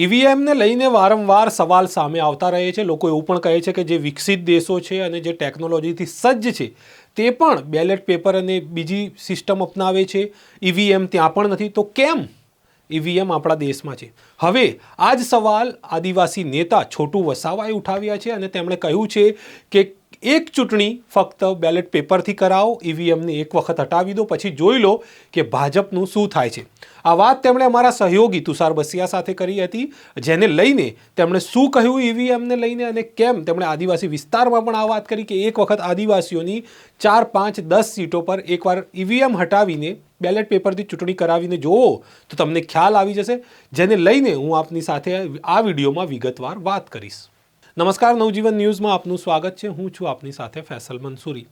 ઈવીએમને લઈને વારંવાર સવાલ સામે આવતા રહે છે. લોકો એવું પણ કહે છે કે જે વિકસિત દેશો છે અને જે ટેકનોલોજીથી સજ્જ છે, તે પણ બેલેટ પેપર અને બીજી સિસ્ટમ અપનાવે છે. ઈવીએમ ત્યાં પણ નથી. તો કેમ ઈવીએમ આપણા દેશમાં છે? હવે આ જ સવાલ આદિવાસી નેતા છોટુ વસાવાએ ઉઠાવ્યા છે અને તેમણે કહ્યું છે કે એક ચૂંટણી ફક્ત બેલેટ પેપરથી કરાવો, ઈવીએમને એક વખત હટાવી દો, પછી જોઈ લો કે ભાજપનું શું થાય છે. આ વાત તેમણે અમારા સહયોગી તુષાર બસિયા સાથે કરી હતી, જેને લઈને તેમણે શું કહ્યું ઈવીએમને લઈને અને કેમ તેમણે આદિવાસી વિસ્તારમાં પણ આ વાત કરી કે એક વખત આદિવાસીઓની ચાર, પાંચ, દસ સીટો પર એકવાર ઈવીએમ હટાવીને બેલેટ પેપરથી ચૂંટણી કરાવીને જુઓ તો તમને ખ્યાલ આવી જશે. જેને લઈને હું આપની સાથે આ વિડીયોમાં વિગતવાર વાત કરીશ. નમસ્કાર, નવજીવન ન્યૂઝમાં આપનું સ્વાગત છે. હું છું આપની સાથે ફેસલ મંસૂરી.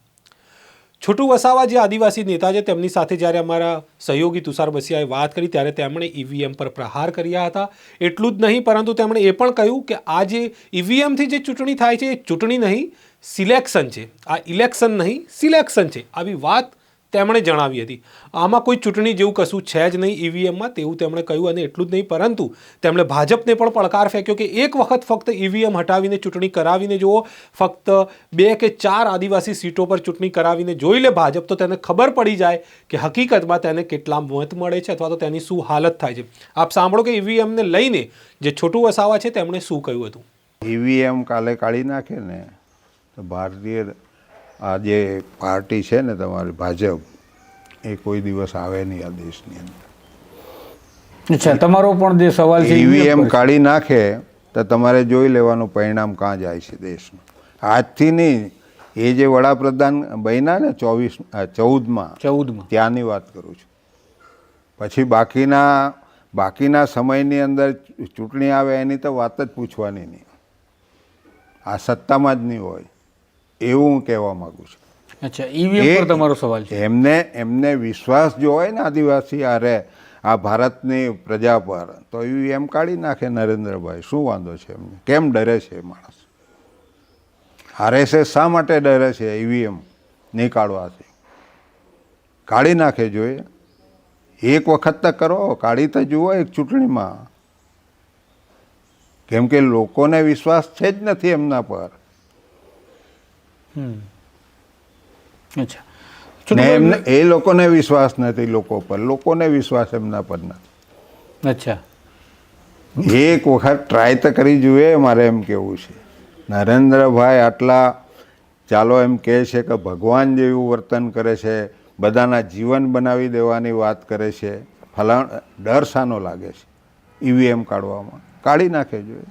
છોટુ વસાવા, જે આદિવાસી નેતા છે, તેમની સાથે જ્યારે અમારા સહયોગી તુષાર બસિયાએ વાત કરી, ત્યારે તેમણે ઈવીએમ પર પ્રહાર કર્યા હતા. એટલું જ નહીં, પરંતુ તેમણે એ પણ કહ્યું કે આ જે ઈવીએમથી જે ચૂંટણી થાય છે, એ ચૂંટણી નહીં, સિલેક્શન છે. આ ઇલેક્શન નહીં, સિલેક્શન છે. આવી વાત તેમણે જણાવી હતી. આમાં કોઈ ચૂંટણી જેવું કશું છે જ નહીં ઈવીએમમાં, તેવું તેમણે કહ્યું અને એટલું જ નહીં, પરંતુ તેમણે ભાજપને પણ પડકાર ફેંક્યો કે એક વખત ફક્ત ઈવીએમ હટાવીને ચૂંટણી કરાવીને જુઓ. ફક્ત બે કે ચાર આદિવાસી સીટો પર ચૂંટણી કરાવીને જોઈ લે ભાજપ, તો તેને ખબર પડી જાય કે હકીકતમાં તેને કેટલા મત મળે છે અથવા તો તેની શું હાલત થાય છે. આપ સાંભળો કે ઈવીએમને લઈને જે છોટું વસાવા છે, તેમણે શું કહ્યું હતું? ઈવીએમ કાલે કાઢી નાખે ને, તો ભારતીય આ જે પાર્ટી છે ને તમારી ભાજપ એ કોઈ દિવસ આવે નહીં આ દેશની અંદર. અચ્છા તમારો પણ જે સવાલ છે ઈવીએમ કાઢી નાખે તો તમારે જોઈ લેવાનું પરિણામ કાં જાય છે દેશનું. આજથી નહીં એ જે વડાપ્રધાન બન્યા ને ચોવીસ ચૌદમાં ચૌદમાં. ત્યાંની વાત કરું છું. પછી બાકીના બાકીના સમયની અંદર ચૂંટણી આવે એની તો વાત જ પૂછવાની નહીં. આ સત્તામાં જ નહીં હોય. એવું હું કહેવા માગું છું. અચ્છા ઈવીએમ પર તમારો સવાલ છે. એમને એમને વિશ્વાસ જો હોય ને આદિવાસી આરે આ ભારતની પ્રજા પર તો ઈવીએમ કાઢી નાખે નરેન્દ્રભાઈ શું વાંધો છે એમને? કેમ ડરે છે માણસ? આરએસએસ શા માટે ડરે છે? ઈવીએમ નહીં કાઢવાથી કાઢી નાખે જોઈએ એક વખત તો કરો કાઢી તો જુઓ એક ચૂંટણીમાં. કેમ કે લોકોને વિશ્વાસ છે જ નથી એમના પર. અચ્છા. એમને એ લોકોને વિશ્વાસ નથી લોકો પર. લોકોને વિશ્વાસ એમના પર નથી. અચ્છા. એક વખત ટ્રાય તો કરી જુએ મારે એમ કેવું છે. નરેન્દ્રભાઈ આટલા ચાલો એમ કહે છે કે ભગવાન જેવું વર્તન કરે છે બધાના જીવન બનાવી દેવાની વાત કરે છે. ફલાણ ડર શાનો લાગે છે. ઈવીએમ કાઢવામાં. કાઢી નાખે જોઈએ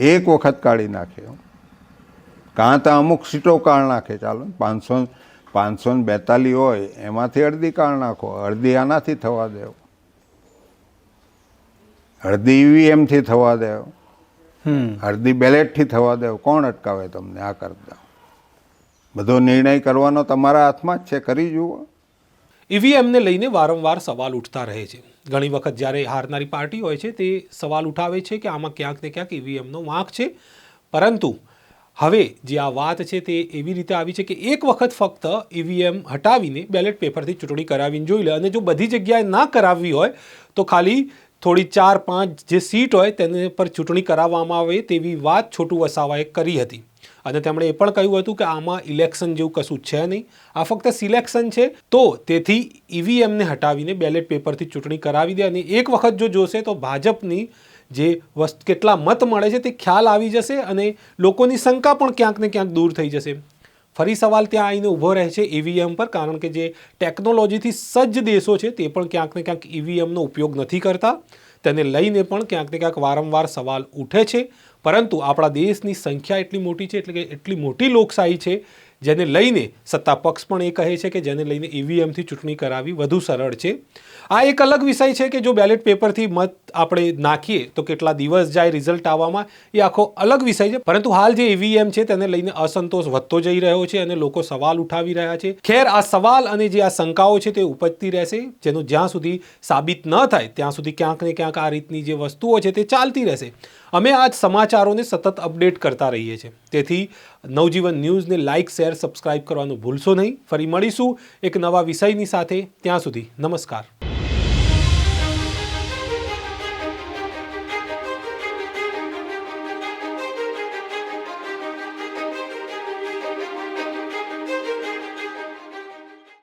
એક વખત કાઢી નાખે. કાં તો અમુક સીટો કાઢ નાખે ચાલો. પાંચસો પાંચસો ને બેતાલીસ હોય એમાંથી અડધી કાઢ નાખો. અડધી આનાથી થવા દેવો. અડધી ઈવીએમથી થવા દેવો. અડધી બેલેટથી થવા દેવો. કોણ અટકાવે તમને આ કરતા? બધો નિર્ણય કરવાનો તમારા હાથમાં જ છે. કરી જુઓ. ઈવીએમને લઈને વારંવાર સવાલ ઉઠતા રહે છે. ઘણી વખત જ્યારે હારનારી પાર્ટી હોય છે તે સવાલ ઉઠાવે છે કે આમાં ક્યાંક ને ક્યાંક ઈવીએમનો વાંક છે. પરંતુ હવે જે આ વાત છે તે એવી રીતે આવી છે કે એક વખત ફક્ત ઈવીએમ હટાવીને બેલેટ પેપરથી ચૂંટણી કરાવીને જોઈ લે. અને જો બધી જગ્યાએ ના કરાવવી હોય, તો ખાલી થોડી ચાર પાંચ જે સીટ હોય તેને પર ચૂંટણી કરાવવામાં આવે તેવી વાત છોટુ વસાવાએ કરી હતી. અને તેમણે એ પણ કહ્યું હતું કે આમાં ઇલેક્શન જેવું કશું છે નહીં. આ ફક્ત સિલેક્શન છે. તો તેથી ઈવીએમને હટાવીને બેલેટ પેપરથી ચૂંટણી કરાવી દે અને એક વખત જો જોશે તો ભાજપની જે વસ્તુ, કેટલા મત મળે છે તે ખ્યાલ આવી જશે અને લોકોની શંકા પણ ક્યાંક ને ક્યાંક દૂર થઈ જશે. ફરી સવાલ ત્યાં આવીને ઊભો રહે છે ઈવીએમ પર, કારણ કે જે ટેકનોલોજીથી સજ્જ દેશો છે તે પણ ક્યાંક ને ક્યાંક ઈવીએમનો ઉપયોગ નથી કરતા. તેને લઈને પણ ક્યાંક ને ક્યાંક વારંવાર સવાલ ઉઠે છે. પરંતુ આપણા દેશની સંખ્યા એટલી મોટી છે, એટલે કે એટલી મોટી લોકશાહી છે જેને લઈને સત્તા પક્ષ પણ એ કહે છે કે જેને લઈને ઈવીએમથી ચૂંટણી કરાવી વધુ સરળ છે. આ એક અલગ વિષય છે કે જો બેલેટ પેપરથી મત આપણે નાખીએ તો કેટલા દિવસ જાય રિઝલ્ટ આવવામાં, એ આખો અલગ વિષય છે. પરંતુ હાલ જે ઈવીએમ છે તેને લઈને અસંતોષ વધતો જઈ રહ્યો છે અને લોકો સવાલ ઉઠાવી રહ્યા છે. ખેર આ સવાલ અને જે આ શંકાઓ છે તે ઉપજતી રહેશે, જેનું જ્યાં સુધી સાબિત ન થાય, ત્યાં સુધી ક્યાંક ને ક્યાંક આ રીતની જે વસ્તુઓ છે તે ચાલતી રહેશે. અમે આ સમાચારોને સતત અપડેટ કરતા રહીએ છીએ. તેથી નવજીવન ન્યૂઝને લાઇક શેર સબસ્ક્રાઇબ કરવાનું ભૂલશો નહીં. ફરી મળીશું એક નવા વિષયની સાથે. ત્યાં સુધી નમસ્કાર.